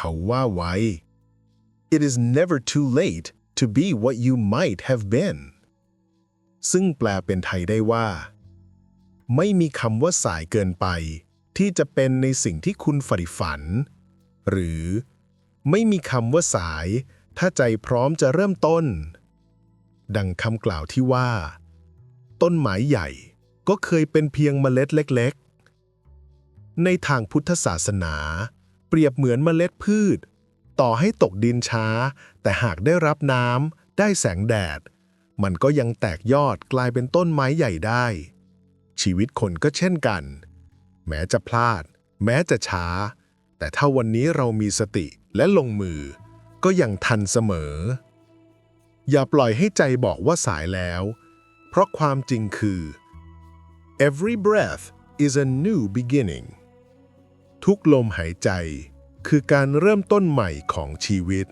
เขาว่าไว้ It is never too late to be what you might have been ซึ่งแปลเป็นไทยได้ว่า ไม่มีคำว่าสายเกินไป ที่จะเป็นในสิ่งที่คุณใฝ่ฝัน หรือ ไม่มีคำว่าสาย ถ้าใจพร้อมจะเริ่มต้น ดังคำกล่าวที่ว่า ต้นไม้ใหญ่ก็เคยเป็นเพียงเมล็ดเล็ก ๆ ในทางพุทธศาสนา เปรียบเหมือนเมล็ดพืช ต่อให้ตกดินช้า แต่หากได้รับน้ำได้แสงแดด มันก็ยังแตกยอดกลายเป็นต้นไม้ใหญ่ได้ ชีวิตคนก็เช่นกัน แม้จะพลาด แม้จะช้า แต่ถ้าวันนี้เรามีสติและลงมือ ก็ยังทันเสมอ อย่าปล่อยให้ใจบอกว่าสายแล้ว เพราะความจริงคือ every breath is a new beginning ทุกลมหายใจ คือการเริ่มต้นใหม่ของชีวิต